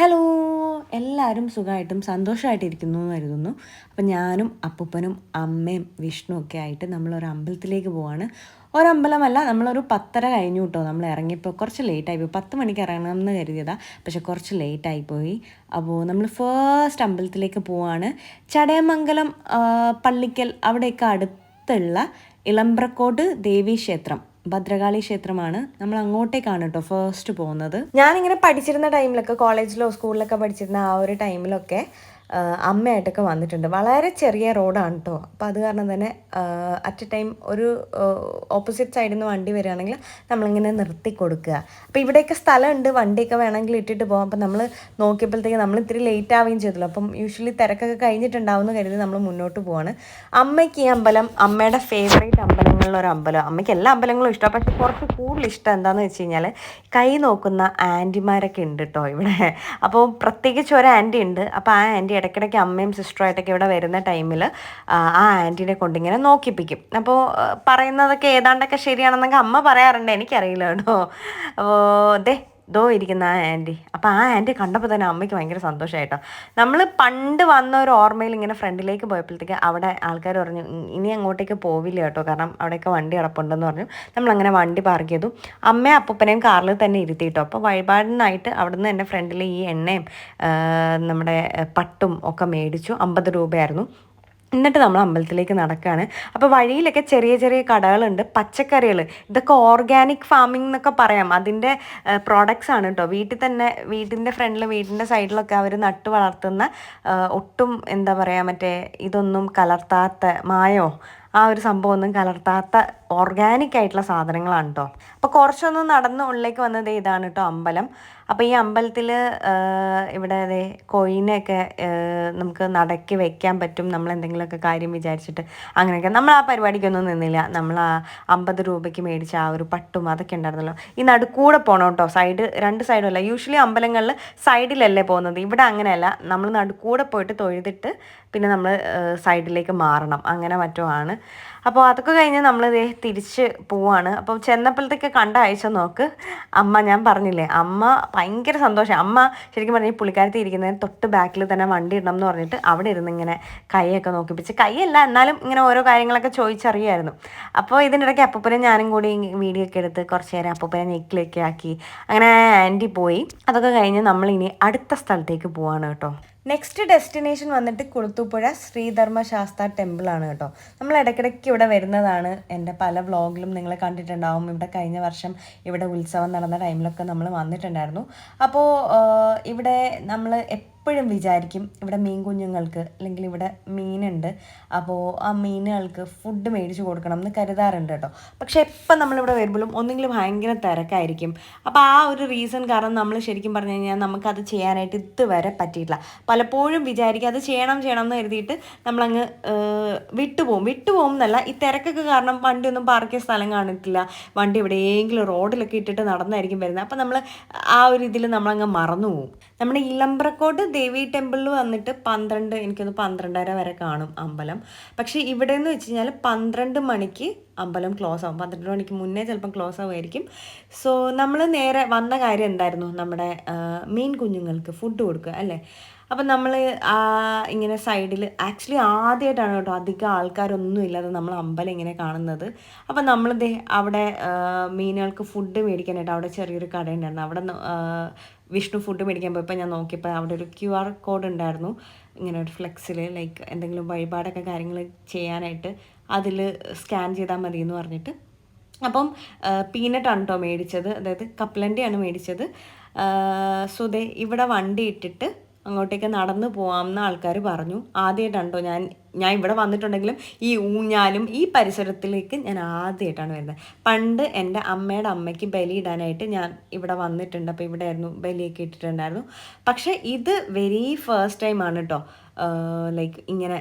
Hello എല്ലാവരും സുഖമായിട്ടും സന്തോഷമായിട്ടിരിക്കുന്നു എന്ന് കരുതുന്നു. അപ്പം ഞാനും അപ്പൂപ്പനും അമ്മയും വിഷ്ണു ഒക്കെ ആയിട്ട് നമ്മളൊരു അമ്പലത്തിലേക്ക് പോവാണ്. ഒരമ്പലമല്ല നമ്മളൊരു പത്തര കഴിഞ്ഞു കേട്ടോ. നമ്മൾ ഇറങ്ങിയപ്പോൾ കുറച്ച് ലേറ്റ് ആയിപ്പോയി പത്ത് മണിക്ക് ഇറങ്ങണം എന്ന് കരുതിയതാ. പക്ഷെ കുറച്ച് ലേറ്റ് പോയി. അപ്പോൾ നമ്മൾ ഫേസ്റ്റ് അമ്പലത്തിലേക്ക് പോവാണ്. ചടയമംഗലം പള്ളിക്കൽ അവിടെയൊക്കെ അടുത്തുള്ള ഇളമ്പ്രക്കോട്ട് ദേവീ ക്ഷേത്രം. ഭദ്രകാളി ക്ഷേത്രമാണ്. നമ്മൾ അങ്ങോട്ടേക്കാണ് കേട്ടോ ഫസ്റ്റ് പോകുന്നത്. ഞാനിങ്ങനെ പഠിച്ചിരുന്ന ടൈമിലൊക്കെ കോളേജിലോ സ്കൂളിലൊക്കെ പഠിച്ചിരുന്ന ആ ഒരു ടൈമിലൊക്കെ അമ്മയായിട്ടൊക്കെ വന്നിട്ടുണ്ട്. വളരെ ചെറിയ റോഡാണ് കേട്ടോ അപ്പോൾ അത് കാരണം തന്നെ അറ്റ് എ ടൈം ഒരു ഓപ്പോസിറ്റ് സൈഡിൽ നിന്ന് വണ്ടി വരികയാണെങ്കിൽ നമ്മളിങ്ങനെ നിർത്തി കൊടുക്കുക. അപ്പോൾ ഇവിടെയൊക്കെ സ്ഥലമുണ്ട്. വണ്ടിയൊക്കെ വേണമെങ്കിൽ ഇട്ടിട്ട് പോകാം. അപ്പം നമ്മൾ നോക്കിയപ്പോഴത്തേക്ക് നമ്മൾ ഇത്തിരി ലേറ്റ് ആവുകയും ചെയ്തല്ലോ. അപ്പം യൂഷ്വലി തിരക്കൊക്കെ കഴിഞ്ഞിട്ടുണ്ടാവുമെന്ന് കരുതി നമ്മൾ മുന്നോട്ട് പോവാണ്. അമ്മയ്ക്ക് ഈ അമ്പലം അമ്മയുടെ ഫേവറേറ്റ് അമ്പലങ്ങളിലൊരു അമ്പലം. അമ്മയ്ക്ക് എല്ലാ അമ്പലങ്ങളും ഇഷ്ടമാണ് പക്ഷേ കുറച്ച് കൂടുതൽ ഇഷ്ടം എന്താണെന്ന് വെച്ച് കഴിഞ്ഞാൽ കൈ നോക്കുന്ന ആന്റിമാരൊക്കെ ഉണ്ട് കേട്ടോ ഇവിടെ. അപ്പോൾ പ്രത്യേകിച്ച് ഒരു ആന്റി ഉണ്ട്. അപ്പോൾ ആ ആന്റി ഇടയ്ക്കിടയ്ക്ക് അമ്മയും സിസ്റ്ററുമായിട്ടൊക്കെ ഇവിടെ വരുന്ന ടൈമിൽ ആ ആന്റീനെ കൊണ്ടിങ്ങനെ നോക്കിപ്പിക്കും. അപ്പോൾ പറയുന്നതൊക്കെ ഏതാണ്ടൊക്കെ ശരിയാണെന്നൊക്കെ അമ്മ പറയാറുണ്ട്. എനിക്കറിയില്ല കേട്ടോ. അപ്പോൾ ദേ ദോ ഇരിക്കുന്ന ആ ആന്റി. അപ്പോൾ ആ ആന്റി കണ്ടപ്പോൾ തന്നെ അമ്മയ്ക്ക് ഭയങ്കര സന്തോഷമായിട്ടോ നമ്മൾ പണ്ട് വന്ന ഒരു ഓർമ്മയിൽ ഇങ്ങനെ ഫ്രണ്ടിലേക്ക് പോയപ്പോഴത്തേക്ക് അവിടെ ആൾക്കാർ പറഞ്ഞു ഇനി അങ്ങോട്ടേക്ക് പോവില്ല കേട്ടോ. കാരണം അവിടെയൊക്കെ വണ്ടി കിടപ്പുണ്ടെന്ന് പറഞ്ഞു. നമ്മൾ അങ്ങനെ വണ്ടി പാർക്ക് ചെയ്തു. അമ്മയും അപ്പൂപ്പനെയും കാറിൽ തന്നെ ഇരുത്തി കേട്ടോ അപ്പോൾ വഴിപാടിനായിട്ട് അവിടുന്ന് എന്റെ ഫ്രണ്ടിൽ ഈ എണ്ണയും നമ്മുടെ പട്ടും ഒക്കെ മേടിച്ചു. അമ്പത് രൂപയായിരുന്നു. എന്നിട്ട് നമ്മൾ അമ്പലത്തിലേക്ക് നടക്കുകയാണ് അപ്പോൾ വഴിയിലൊക്കെ ചെറിയ ചെറിയ കടകളുണ്ട്. പച്ചക്കറികൾ ഇതൊക്കെ ഓർഗാനിക് ഫാമിംഗ് എന്നൊക്കെ പറയാം. അതിന്റെ പ്രോഡക്റ്റ്സ് ആണ് കേട്ടോ വീട്ടിൽ തന്നെ വീട്ടിന്റെ ഫ്രണ്ടിൽ വീട്ടിന്റെ സൈഡിലൊക്കെ അവർ നട്ട് വളർത്തുന്ന ഒട്ടും എന്താ പറയുക മറ്റേ ഇതൊന്നും കലർത്താത്ത മായോ? ആ ഒരു സംഭവം ഒന്നും കലർത്താത്ത ഓർഗാനിക് ആയിട്ടുള്ള സാധനങ്ങളാണ് കേട്ടോ അപ്പോൾ കുറച്ചൊന്നും നടന്ന് ഉള്ളിലേക്ക് വന്നത് ഇതാണ് കേട്ടോ അമ്പലം. അപ്പോൾ ഈ അമ്പലത്തിൽ ഇവിടെ അതെ കോഴിനെയൊക്കെ നമുക്ക് നടക്കി വെക്കാൻ പറ്റും നമ്മൾ എന്തെങ്കിലുമൊക്കെ കാര്യം വിചാരിച്ചിട്ട് അങ്ങനെയൊക്കെ. നമ്മൾ ആ പരിപാടിക്കൊന്നും നിന്നില്ല. നമ്മൾ ആ അമ്പത് രൂപയ്ക്ക് മേടിച്ച ആ ഒരു പട്ടും അതൊക്കെ ഉണ്ടായിരുന്നല്ലോ. ഈ നടുക്കൂടെ പോകണം കേട്ടോ. സൈഡ് രണ്ട് സൈഡും അല്ല. യൂഷ്വലി അമ്പലങ്ങളിൽ സൈഡിലല്ലേ പോകുന്നത്. ഇവിടെ അങ്ങനെയല്ല. നമ്മൾ നടുക്കൂടെ പോയിട്ട് തൊഴുതിട്ട് പിന്നെ നമ്മൾ സൈഡിലേക്ക് മാറണം. അങ്ങനെ മറ്റോ ആണ്. അപ്പോൾ അതൊക്കെ കഴിഞ്ഞ് നമ്മൾ ദേ തിരിച്ച് പോവാണ്. അപ്പോൾ ചെന്നപ്പോഴത്തേക്ക് കണ്ട അയച്ച നോക്ക്. അമ്മ ഞാൻ പറഞ്ഞില്ലേ അമ്മ ഭയങ്കര സന്തോഷം. അമ്മ ശരിക്കും പറഞ്ഞാൽ പുള്ളിക്കാരത്തി ഇരിക്കുന്നതിന് തൊട്ട് ബാക്കിൽ തന്നെ വണ്ടി ഇടണം എന്ന് പറഞ്ഞിട്ട് അവിടെ ഇരുന്ന് ഇങ്ങനെ കൈയൊക്കെ നോക്കിപ്പിച്ച് കൈയല്ല എന്നാലും ഇങ്ങനെ ഓരോ കാര്യങ്ങളൊക്കെ ചോദിച്ചറിയായിരുന്നു അപ്പോൾ ഇതിനിടയ്ക്ക് അപ്പൂപ്പനെ ഞാനും കൂടി വീഡിയോ ഒക്കെ എടുത്ത് കുറച്ച് നേരം അപ്പൂപ്പനെ നെക്കിലൊക്കെ ആക്കി അങ്ങനെ ആന്റി പോയി. അതൊക്കെ കഴിഞ്ഞ് നമ്മളിനി അടുത്ത സ്ഥലത്തേക്ക് പോവാണ് കേട്ടോ. നെക്സ്റ്റ് ഡെസ്റ്റിനേഷൻ വന്നിട്ട് കുളുത്തുപുഴ ശ്രീധർമ്മശാസ്ത്ര ടെമ്പിൾ ആണ് കേട്ടോ. നമ്മൾ ഇടയ്ക്കിടയ്ക്ക് ഇവിടെ വരുന്നതാണ്. എന്റെ പല വ്ളോഗിലും നിങ്ങൾ കണ്ടിട്ടുണ്ടാവും. ഇവിടെ കഴിഞ്ഞ വർഷം ഇവിടെ ഉത്സവം നടന്ന ടൈമിലൊക്കെ നമ്മൾ വന്നിട്ടുണ്ടായിരുന്നു. അപ്പോൾ ഇവിടെ നമ്മൾ എപ്പോഴും വിചാരിക്കും ഇവിടെ മീൻ കുഞ്ഞുങ്ങൾക്ക് അല്ലെങ്കിൽ ഇവിടെ മീനുണ്ട്. അപ്പോൾ ആ മീനുകൾക്ക് ഫുഡ് മേടിച്ച് കൊടുക്കണം എന്ന് കരുതാറുണ്ട് കേട്ടോ. പക്ഷേ എപ്പം നമ്മളിവിടെ വരുമ്പോഴും ഒന്നെങ്കിൽ ഭയങ്കര തിരക്കായിരിക്കും. അപ്പോൾ ആ ഒരു റീസൺ കാരണം നമ്മൾ ശരിക്കും പറഞ്ഞു കഴിഞ്ഞാൽ നമുക്കത് ചെയ്യാനായിട്ട് ഇതുവരെ പറ്റിയിട്ടില്ല. പലപ്പോഴും വിചാരിക്കും അത് ചെയ്യണം ചെയ്യണം എന്ന് കരുതിയിട്ട് നമ്മളങ്ങ് വിട്ടുപോകും. വിട്ടുപോകും എന്നല്ല ഈ തിരക്കൊക്കെ കാരണം വണ്ടിയൊന്നും പാർക്ക് ചെയ്യാൻ സ്ഥലം കാണിട്ടില്ല വണ്ടി എവിടെയെങ്കിലും റോഡിലൊക്കെ ഇട്ടിട്ട് നടന്നായിരിക്കും വരുന്നത്. അപ്പോൾ നമ്മൾ ആ ഒരു ഇതിൽ നമ്മളങ്ങ് മറന്നു പോകും നമ്മുടെ ഇളമ്പ്രക്കോട് ദേവി ടെമ്പിളിൽ വന്നിട്ട് പന്ത്രണ്ട് എനിക്കൊന്ന് പന്ത്രണ്ടര വരെ കാണും അമ്പലം. പക്ഷേ ഇവിടെ എന്ന് വെച്ച് കഴിഞ്ഞാൽ പന്ത്രണ്ട് മണിക്ക് അമ്പലം ക്ലോസ് ആവും. പന്ത്രണ്ട് മണിക്ക് മുന്നേ ചിലപ്പം ക്ലോസ് ആവുമായിരിക്കും. സോ നമ്മൾ നേരെ വന്ന കാര്യം എന്തായിരുന്നു? നമ്മുടെ മീൻ കുഞ്ഞുങ്ങൾക്ക് ഫുഡ് കൊടുക്കുക അല്ലേ? അപ്പം നമ്മൾ ഇങ്ങനെ സൈഡിൽ ആക്ച്വലി ആദ്യമായിട്ടാണ് കേട്ടോ അധികം ആൾക്കാരൊന്നും ഇല്ലാതെ നമ്മൾ അമ്പലം ഇങ്ങനെ കാണുന്നത്. അപ്പം നമ്മൾ അവിടെ മീനുകൾക്ക് ഫുഡ് മേടിക്കാനായിട്ട് അവിടെ ചെറിയൊരു കടയുണ്ടായിരുന്നു. അവിടെ വിഷ്ണു ഫുഡ് മേടിക്കാൻ പോയപ്പോൾ ഞാൻ നോക്കിയപ്പോൾ അവിടെ ഒരു ക്യു ആർ കോഡ് ഉണ്ടായിരുന്നു. ഇങ്ങനെ ഒരു ഫ്ലെക്സിൽ ലൈക്ക് എന്തെങ്കിലും വഴിപാടൊക്കെ കാര്യങ്ങൾ ചെയ്യാനായിട്ട് അതിൽ സ്കാൻ ചെയ്താൽ മതി എന്ന് പറഞ്ഞിട്ട്. അപ്പം പീനട്ടാണ് കേട്ടോ മേടിച്ചത്? അതായത് കപ്പലന്റെയാണ് മേടിച്ചത്. സുതേ ഇവിടെ വണ്ടി ഇട്ടിട്ട് അങ്ങോട്ടേക്ക് നടന്നു പോകാമെന്ന് ആൾക്കാർ പറഞ്ഞു. ആദ്യമായിട്ടാണ് കേട്ടോ ഞാൻ ഞാൻ ഇവിടെ വന്നിട്ടുണ്ടെങ്കിലും ഈ ഊഞ്ഞാലും ഈ പരിസരത്തിലേക്ക് ഞാൻ ആദ്യമായിട്ടാണ് വരുന്നത്. പണ്ട് എന്റെ അമ്മയുടെ അമ്മയ്ക്ക് ബലി ഇടാനായിട്ട് ഞാൻ ഇവിടെ വന്നിട്ടുണ്ട്. അപ്പോൾ ഇവിടെ ആയിരുന്നു ബലിയൊക്കെ ഇട്ടിട്ടുണ്ടായിരുന്നു. പക്ഷേ ഇത് വെരി ഫസ്റ്റ് ആണ് കേട്ടോ ലൈക്ക് ഇങ്ങനെ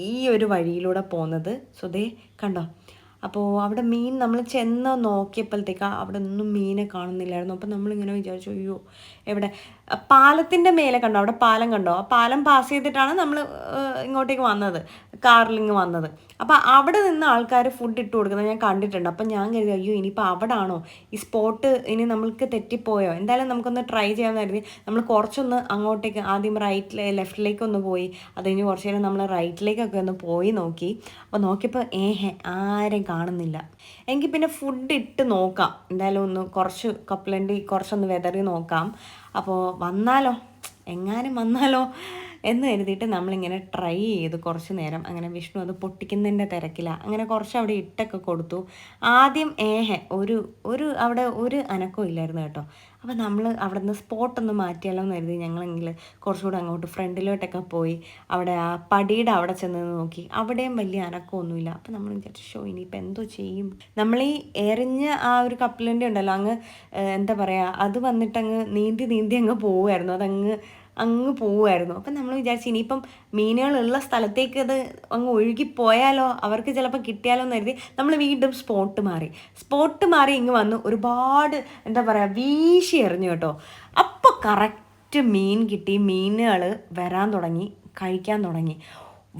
ഈ ഒരു വഴിയിലൂടെ പോകുന്നത്. സോ ദേ കണ്ടോ അപ്പോൾ അവിടെ മീൻ നമ്മൾ ചെന്ന് നോക്കിയപ്പോഴത്തേക്ക് അവിടെ ഒന്നും മീനെ കാണുന്നില്ലായിരുന്നു. അപ്പോൾ നമ്മളിങ്ങനെ വിചാരിച്ചു അയ്യോ എവിടെ? പാലത്തിന്റെ മേലെ കണ്ടോ? അവിടെ പാലം കണ്ടോ? ആ പാലം പാസ് ചെയ്തിട്ടാണ് നമ്മൾ ഇങ്ങോട്ടേക്ക് വന്നത്. കാറിലിങ് വന്നത്. അപ്പോൾ അവിടെ നിന്ന് ആൾക്കാർ ഫുഡ് ഇട്ട് കൊടുക്കുന്നത് ഞാൻ കണ്ടിട്ടുണ്ട്. അപ്പം ഞാൻ കരുതി അയ്യോ ഇനിയിപ്പോൾ അവിടെ ആണോ ഈ സ്പോട്ട് ഇനി നമ്മൾക്ക് തെറ്റിപ്പോയോ? എന്തായാലും നമുക്കൊന്ന് ട്രൈ ചെയ്യാമെന്ന് കരുതി. നമ്മൾ കുറച്ചൊന്ന് അങ്ങോട്ടേക്ക് ആദ്യം റൈറ്റിലെ ലെഫ്റ്റിലേക്ക് ഒന്ന് പോയി. അത് കഴിഞ്ഞ് കുറച്ച് നേരം നമ്മൾ റൈറ്റിലേക്കൊക്കെ ഒന്ന് പോയി നോക്കി. അപ്പോൾ നോക്കിയപ്പോൾ ഏഹെ ആരും കാണുന്നില്ല. എങ്കിൽ പിന്നെ ഫുഡ് ഇട്ട് നോക്കാം. എന്തായാലും ഒന്ന് കുറച്ച് കപ്പലണ്ടി കുറച്ചൊന്ന് വെതറി നോക്കാം. അപ്പോൾ വന്നാലോ? എങ്ങാനും വന്നാലോ? എന്ന് കരുതിയിട്ട് നമ്മളിങ്ങനെ ട്രൈ ചെയ്ത് കുറച്ച് നേരം. അങ്ങനെ വിഷ്ണു അത് പൊട്ടിക്കുന്നതിന്റെ തിരക്കില്ല അങ്ങനെ കുറച്ച് അവിടെ ഇട്ടൊക്കെ കൊടുത്തു. ആദ്യം ഏഹ ഒരു ഒരു അവിടെ ഒരു അനക്കവും ഇല്ലായിരുന്നു കേട്ടോ. അപ്പോൾ നമ്മൾ അവിടെ നിന്ന് സ്പോട്ടൊന്ന് മാറ്റിയാലോ എന്ന് കരുതി ഞങ്ങളെങ്കിൽ കുറച്ചുകൂടെ അങ്ങോട്ട് ഫ്രണ്ടിലോട്ടൊക്കെ പോയി അവിടെ ആ പടിയുടെ അവിടെ ചെന്ന് നോക്കി. അവിടെയും വലിയ അനക്കമൊന്നുമില്ല. അപ്പോൾ നമ്മൾ വിചാരിച്ചു ഷോ ഇനിയിപ്പോൾ എന്തോ ചെയ്യും? നമ്മൾ ഈ എറിഞ്ഞ ആ ഒരു കപ്പലിന്റെ ഉണ്ടല്ലോ അങ്ങ് എന്താ പറയുക അത് വന്നിട്ടങ്ങ് നീന്തി നീന്തി അങ്ങ് പോവുമായിരുന്നു അതങ്ങ് അങ്ങ് പോവുമായിരുന്നു. അപ്പം നമ്മൾ വിചാരിച്ചു ഇനിയിപ്പം മീനുകളുള്ള സ്ഥലത്തേക്ക് അത് അങ്ങ് ഒഴുകിപ്പോയാലോ അവർക്ക് ചിലപ്പോൾ കിട്ടിയാലോ എന്ന് കരുതി നമ്മൾ വീണ്ടും സ്പോട്ട് മാറി. സ്പോട്ട് മാറി ഇങ്ങ് വന്ന് ഒരുപാട് എന്താ പറയുക വീശി എറിഞ്ഞു കേട്ടോ. അപ്പോൾ കറക്റ്റ് മീൻ കിട്ടി. മീനുകൾ വരാൻ തുടങ്ങി കഴിക്കാൻ തുടങ്ങി.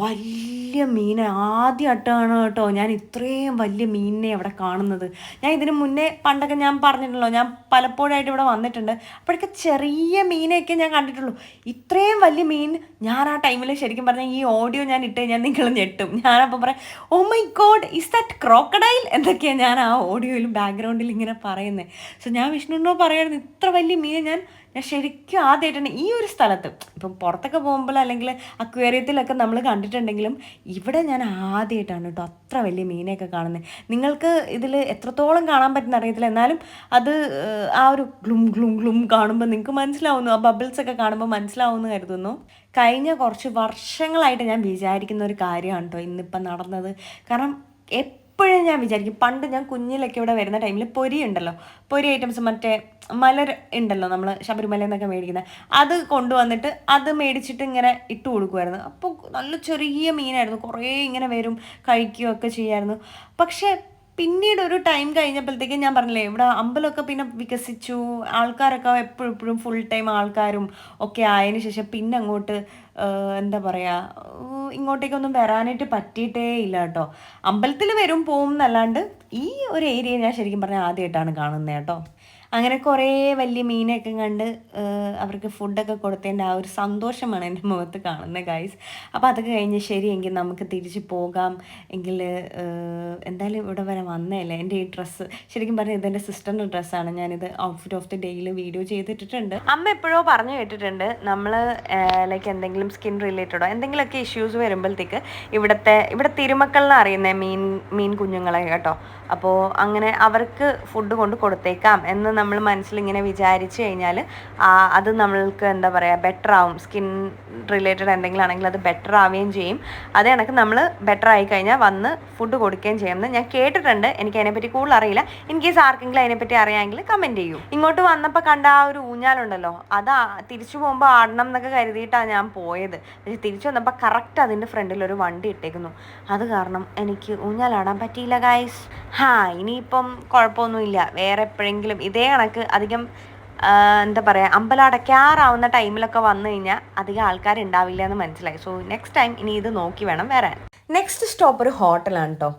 വലിയ മീനെ ആദ്യമായിട്ടാണ് കേട്ടോ ഞാൻ ഇത്രയും വലിയ മീനിനെ അവിടെ കാണുന്നത്. ഞാൻ ഇതിന് മുന്നേ പണ്ടൊക്കെ ഞാൻ പറഞ്ഞിട്ടുള്ളൂ ഞാൻ പലപ്പോഴായിട്ട് ഇവിടെ വന്നിട്ടുണ്ട്. അപ്പോഴൊക്കെ ചെറിയ മീനെയൊക്കെ ഞാൻ കണ്ടിട്ടുള്ളൂ. ഇത്രയും വലിയ മീൻ ഞാൻ ആ ടൈമിൽ ശരിക്കും പറഞ്ഞാൽ ഈ ഓഡിയോ ഞാൻ ഇട്ട് കഴിഞ്ഞാൽ നിങ്ങൾ ഞെട്ടും. ഞാനപ്പോൾ പറയാം ഓ my God is that crocodile എന്തൊക്കെയാണ് ഞാൻ ആ ഓഡിയോയിലും ബാക്ക്ഗ്രൗണ്ടിൽ ഇങ്ങനെ പറയുന്നത് സോ ഞാൻ വിഷ്ണുവിനോട് പറയായിരുന്നു ഇത്ര വലിയ മീനെ ഞാൻ ഞാൻ ശരിക്കും ആദ്യമായിട്ടാണ് ഈ ഒരു സ്ഥലത്ത്. ഇപ്പം പുറത്തൊക്കെ പോകുമ്പോൾ അല്ലെങ്കിൽ അക്വേറിയത്തിലൊക്കെ നമ്മൾ കണ്ടിട്ടുണ്ടെങ്കിലും ഇവിടെ ഞാൻ ആദ്യമായിട്ടാണ് കേട്ടോ അത്ര വലിയ മീനെയൊക്കെ കാണുന്നത്. നിങ്ങൾക്ക് ഇതിൽ എത്രത്തോളം കാണാൻ പറ്റുന്ന അറിയത്തില്ല. എന്നാലും അത് ആ ഒരു ഗ്ലും ഗ്ലും ഗ്ലും കാണുമ്പോൾ നിങ്ങൾക്ക് മനസ്സിലാവുന്നു. ആ ബബിൾസ് ഒക്കെ കാണുമ്പോൾ മനസ്സിലാവുമെന്ന് കരുതുന്നു. കഴിഞ്ഞ കുറച്ച് വർഷങ്ങളായിട്ട് ഞാൻ വിചാരിക്കുന്ന ഒരു കാര്യമാണ് കേട്ടോ ഇന്നിപ്പം നടന്നത്. കാരണം എപ്പോഴും ഞാൻ വിചാരിക്കും. പണ്ട് ഞാൻ കുഞ്ഞിലൊക്കെ ഇവിടെ വരുന്ന ടൈമിൽ പൊരി ഉണ്ടല്ലോ. പൊരി ഐറ്റംസ് മറ്റേ മലർ ഉണ്ടല്ലോ നമ്മൾ ശബരിമല എന്നൊക്കെ മേടിക്കുന്നത് അത് കൊണ്ടുവന്നിട്ട് അത് മേടിച്ചിട്ട് ഇങ്ങനെ ഇട്ട് കൊടുക്കുമായിരുന്നു അപ്പോൾ നല്ല ചെറിയ മീനായിരുന്നു. കുറേ ഇങ്ങനെ വരും കഴിക്കുകയൊക്കെ ചെയ്യുമായിരുന്നു പക്ഷേ പിന്നീട് ഒരു ടൈം കഴിഞ്ഞപ്പോഴത്തേക്കും ഞാൻ പറഞ്ഞില്ലേ ഇവിടെ അമ്പലമൊക്കെ പിന്നെ വികസിച്ചു. ആൾക്കാരൊക്കെ എപ്പോഴും ഫുൾ ടൈം ആൾക്കാരും ഒക്കെ ആയതിനു ശേഷം പിന്നെ അങ്ങോട്ട് എന്താ പറയുക ഇങ്ങോട്ടേക്കൊന്നും വരാനായിട്ട് പറ്റിയിട്ടേ ഇല്ല കേട്ടോ. അമ്പലത്തിൽ വരും പോവും എന്നല്ലാണ്ട് ഈ ഒരു ഏരിയ ഞാൻ ശരിക്കും പറഞ്ഞാൽ ആദ്യമായിട്ടാണ് കാണുന്നത് കേട്ടോ. അങ്ങനെ കുറേ വലിയ മീനൊക്കെ കണ്ട് അവർക്ക് ഫുഡൊക്കെ കൊടുത്തതിന്റെ ആ ഒരു സന്തോഷമാണ് എന്റെ മുഖത്ത് കാണുന്നത് ഗൈസ് അപ്പോൾ അതൊക്കെ കഴിഞ്ഞ് ശരിയെങ്കിൽ നമുക്ക് തിരിച്ച് പോകാം. എങ്കിൽ എന്തായാലും ഇവിടെ വരെ വന്നതല്ലേ എന്റെ ഈ ഡ്രസ്സ് ശരിക്കും പറഞ്ഞാൽ ഇതെന്റെ സിസ്റ്ററിന്റെ ഡ്രസ്സാണ് ഞാനിത് ഔട്ട്ഫിറ്റ് ഓഫ് ദി ഡേയിൽ വീഡിയോ ചെയ്തിട്ടിട്ടുണ്ട്. അമ്മ എപ്പോഴോ പറഞ്ഞു കേട്ടിട്ടുണ്ട് നമ്മൾ ലൈക്ക് എന്തെങ്കിലും സ്കിൻ റിലേറ്റഡോ എന്തെങ്കിലുമൊക്കെ ഇഷ്യൂസ് വരുമ്പോഴത്തേക്ക് ഇവിടുത്തെ ഇവിടെ തിരുമക്കളെന്ന് അറിയുന്ന മീൻ മീൻ കുഞ്ഞുങ്ങളെ കേട്ടോ. അപ്പോൾ അങ്ങനെ അവർക്ക് ഫുഡ് കൊണ്ട് കൊടുത്തേക്കാം എന്ന് നമ്മൾ മനസ്സിലിങ്ങനെ വിചാരിച്ചു കഴിഞ്ഞാൽ അത് നമ്മൾക്ക് എന്താ പറയുക ബെറ്റർ ആവും. സ്കിൻ റിലേറ്റഡ് എന്തെങ്കിലും ആണെങ്കിൽ അത് ബെറ്റർ ആവുകയും ചെയ്യും. അതേ കണക്ക് നമ്മൾ ബെറ്റർ ആയി കഴിഞ്ഞാൽ വന്ന് ഫുഡ് കൊടുക്കുകയും ചെയ്യുമെന്ന് ഞാൻ കേട്ടിട്ടുണ്ട്. എനിക്ക് അതിനെപ്പറ്റി കൂടുതൽ അറിയില്ല. ഇൻ കേസ് ആർക്കെങ്കിലും അതിനെപ്പറ്റി അറിയാമെങ്കിൽ കമന്റ് ചെയ്യൂ. ഇങ്ങോട്ട് വന്നപ്പോൾ കണ്ട ആ ഒരു ഊഞ്ഞാലുണ്ടല്ലോ അത് തിരിച്ചു പോകുമ്പോൾ ആടണം എന്നൊക്കെ കരുതിയിട്ടാണ് ഞാൻ പോയത്. പക്ഷെ തിരിച്ചു വന്നപ്പോൾ കറക്റ്റ് അതിന്റെ ഫ്രണ്ടിൽ ഒരു വണ്ടി ഇട്ടേക്കുന്നു. അത് കാരണം എനിക്ക് ഊഞ്ഞാലാടാൻ പറ്റിയില്ല ഗായ്സ് ഹാ ഇനിയിപ്പം കുഴപ്പമൊന്നുമില്ല. വേറെ എപ്പോഴെങ്കിലും ഇതേ കണക്ക് അധികം എന്താ പറയുക അമ്പലടയ്ക്കാറാവുന്ന ടൈമിലൊക്കെ വന്നു കഴിഞ്ഞാൽ അധികം ആൾക്കാരുണ്ടാവില്ല എന്ന് മനസ്സിലായി. സോ നെക്സ്റ്റ് ടൈം ഇനി ഇത് നോക്കി വേണം വരാൻ. നെക്സ്റ്റ് സ്റ്റോപ്പ് ഒരു ഹോട്ടലാണ് കേട്ടോ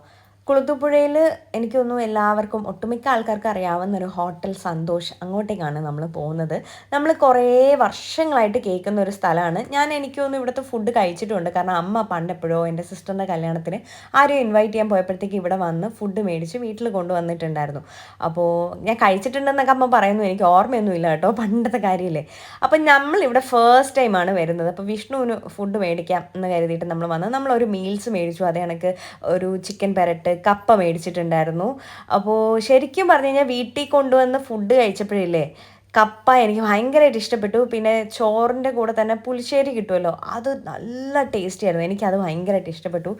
കുളുത്തുപുഴയിൽ എനിക്ക് തോന്നുന്നു എല്ലാവർക്കും ഒട്ടുമിക്ക ആൾക്കാർക്ക് അറിയാവുന്ന ഒരു ഹോട്ടൽ സന്തോഷ് അങ്ങോട്ടേക്കാണ് നമ്മൾ പോകുന്നത്. നമ്മൾ കുറേ വർഷങ്ങളായിട്ട് കേൾക്കുന്ന ഒരു സ്ഥലമാണ്. ഞാൻ എനിക്ക് തോന്നുന്നു ഇവിടുത്തെ ഫുഡ് കഴിച്ചിട്ടുണ്ട്. കാരണം അമ്മ പണ്ടെപ്പോഴോ എന്റെ സിസ്റ്ററിന്റെ കല്യാണത്തിന് ആരും ഇൻവൈറ്റ് ചെയ്യാൻ പോയപ്പോഴത്തേക്ക് ഇവിടെ വന്ന് ഫുഡ് മേടിച്ച് വീട്ടിൽ കൊണ്ടുവന്നിട്ടുണ്ടായിരുന്നു. അപ്പോൾ ഞാൻ കഴിച്ചിട്ടുണ്ടെന്നൊക്കെ അമ്മ പറയുന്നു. എനിക്ക് ഓർമ്മയൊന്നുമില്ല കേട്ടോ പണ്ടത്തെ കാര്യമില്ലേ അപ്പം നമ്മൾ ഇവിടെ ഫേസ്റ്റ് ടൈമാണ് വരുന്നത്. അപ്പോൾ വിഷ്ണുവിന് ഫുഡ് മേടിക്കാം എന്ന് കരുതിയിട്ട് നമ്മൾ വന്ന് നമ്മളൊരു മീൽസ് മേടിച്ചു. അതേ കണക്ക് ഒരു ചിക്കൻ പെരട്ട് കപ്പ മേടിച്ചിട്ടുണ്ടായിരുന്നു. അപ്പോൾ ശരിക്കും പറഞ്ഞു കഴിഞ്ഞാൽ വീട്ടിൽ കൊണ്ടുവന്ന് ഫുഡ് കഴിച്ചപ്പോഴില്ലേ കപ്പ എനിക്ക് ഭയങ്കരമായിട്ട് ഇഷ്ടപ്പെട്ടു. പിന്നെ ചോറിന്റെ കൂടെ തന്നെ പുളിശ്ശേരി കിട്ടുമല്ലോ അത് നല്ല ടേസ്റ്റി ആയിരുന്നു. എനിക്കത് ഭയങ്കരമായിട്ട് ഇഷ്ടപ്പെട്ടു.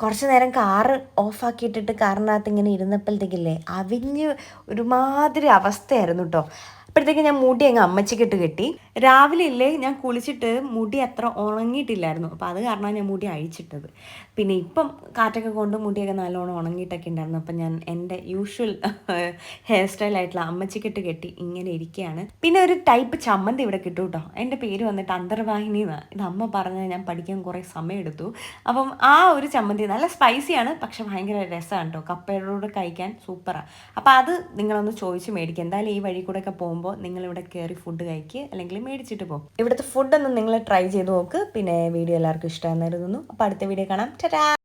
കുറച്ച് നേരം കാറ് ഓഫാക്കിയിട്ടിട്ട് കാറിനകത്ത് ഇങ്ങനെ ഇരുന്നപ്പോഴത്തേക്കില്ലേ അവിഞ്ഞ് ഒരുമാതിരി അവസ്ഥയായിരുന്നു കേട്ടോ അപ്പോഴത്തേക്ക് ഞാൻ മൂട്ടി അങ്ങ് അമ്മച്ചിക്കിട്ട് കെട്ടി. രാവിലെ ഇല്ലേ ഞാൻ കുളിച്ചിട്ട് മുടി അത്ര ഉണങ്ങിയിട്ടില്ലായിരുന്നു. അപ്പോൾ അത് കാരണമാണ് ഞാൻ മുടി അഴിച്ചിട്ടത്. പിന്നെ ഇപ്പം കാറ്റൊക്കെ കൊണ്ട് മുടിയൊക്കെ നല്ലോണം ഉണങ്ങിയിട്ടൊക്കെ ഉണ്ടായിരുന്നു. അപ്പം ഞാൻ എന്റെ യൂഷ്വൽ ഹെയർ സ്റ്റൈലായിട്ടുള്ള അമ്മച്ചിക്കെട്ട് കെട്ടി ഇങ്ങനെ ഇരിക്കുകയാണ്. പിന്നെ ഒരു ടൈപ്പ് ചമ്മന്തി ഇവിടെ കിട്ടും കേട്ടോ. എന്റെ പേര് വന്നിട്ട് അന്തർവാഹിനി എന്നാണ് ഇത് അമ്മ പറഞ്ഞത് ഞാൻ പഠിക്കാൻ കുറേ സമയം എടുത്തു അപ്പം ആ ഒരു ചമ്മന്തി നല്ല സ്പൈസിയാണ് പക്ഷെ ഭയങ്കര രസമാണ് കേട്ടോ. കപ്പയോട് കഴിക്കാൻ സൂപ്പറാണ് അപ്പോൾ അത് നിങ്ങളൊന്ന് ചോദിച്ച് മേടിക്കുക എന്തായാലും ഈ വഴി കൂടെയൊക്കെ പോകുമ്പോൾ നിങ്ങളിവിടെ കയറി ഫുഡ് കഴിക്കുക അല്ലെങ്കിൽ മേടിച്ചിട്ട് പോകും ഇവിടുത്തെ ഫുഡൊന്നും നിങ്ങൾ ട്രൈ ചെയ്ത് നോക്ക്. പിന്നെ വീഡിയോ എല്ലാവർക്കും ഇഷ്ടമായിരുന്നു അപ്പോൾ അടുത്ത വീഡിയോ കാണാം. ടാ